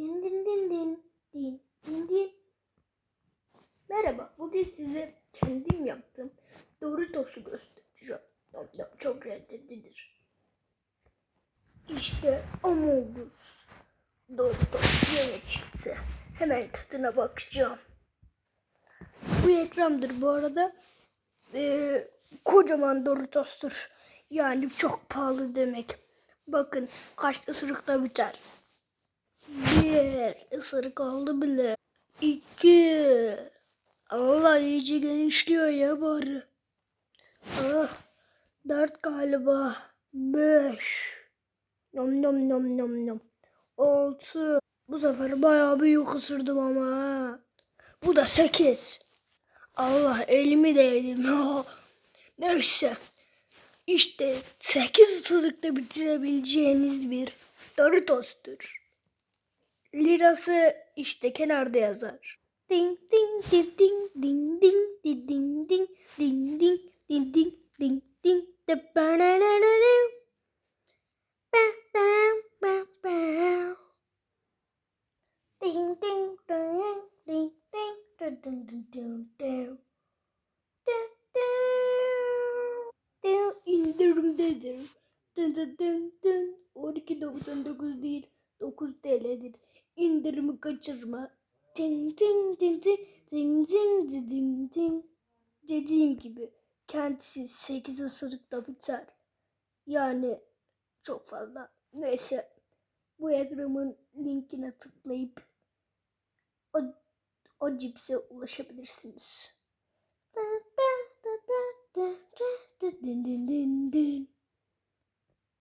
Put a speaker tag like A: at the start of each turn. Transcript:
A: Din din din din din din din. Merhaba, bugün size kendim yaptığım Doritos'u göstereceğim. Nom nom, Çok lezzetlidir. İşte Amogus Doritos yeni çıktı. Hemen tadına bakacağım. Bu ekrandır bu arada. Ee, kocaman Doritos'tur. Yani çok pahalı demek. Bakın kaç ısırıkta biter. Bir ısırık oldu bile. İki. Allah iyice genişliyor ya bari. Ah, dört galiba. Beş. Nom nom nom nom nom. Altı. Bu sefer bayağı büyük ısırdım ama. Bu da sekiz. Allah elimi değdim ya. Neyse. İşte 8 ısırıkta bitirebileceğiniz bir Doritos'tur. Lirası işte kenarda yazar. Ding ding ding ding ding ding ding ding ding ding ding ding ding ding ding de ding ding ding ding ding ding. Ding ding. Ding indirimdedir. Dın dın dın dın. 12.99 değil 9 TL'dir. İndirimi kaçırma. Ding ding ding ding ding ding ding ding. Dediğim gibi kendisi 8 ısırıkta biter. Yani çok fazla. Neyse bu ekranın linkine tıklayıp o, o cipse ulaşabilirsiniz. Da da da da da da da din din din.